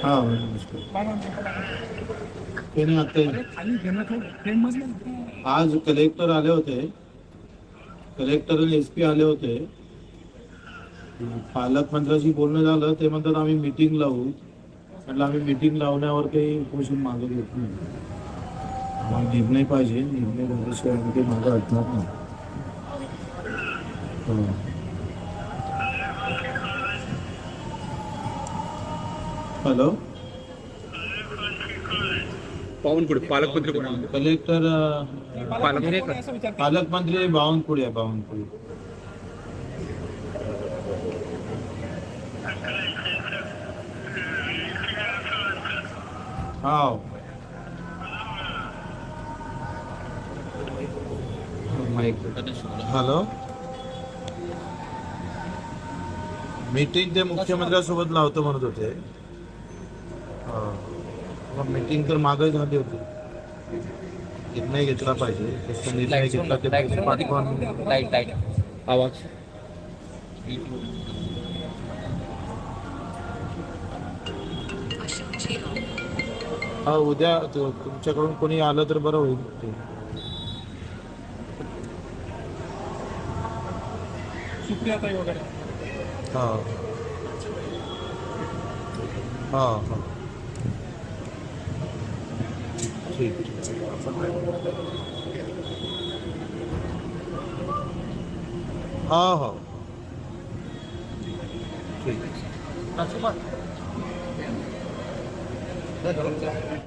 हा नमस्कार ते नाही आता आज कलेक्टर आले होते. कलेक्टर आणि एस पी आले होते. पालकमंत्र्याशी बोलणं झालं ते म्हणतात आम्ही मिटिंग लावू. म्हटलं आम्ही मिटिंग लावण्यावर काही उपोषण मागं घेत नाही निर्णय पाहिजे निर्णय झाल्याशिवाय काही मागं हटणार नाही. हॅलो. पावनकुळे पालकमंत्री कोण आहे? कलेक्टर अं, पालकमंत्री पालकमंत्री बावनकुळे आहे बावनकुळे. हा हॅलो. मीटिंग ते मुख्यमंत्र्यांसोबत लावतो म्हणत होते. मीटिंग तर मागे झाली होती. निर्णय घेतला पाहिजे. कसं निर्णय घेतला ते लाइट लाइट आवाज. हा उद्या तु- तुमच्याकडून कोणी आलं तर बरं होईल. ते. सुप्रियाताई वगैरे हा हा हा ठीक हा हा ठीक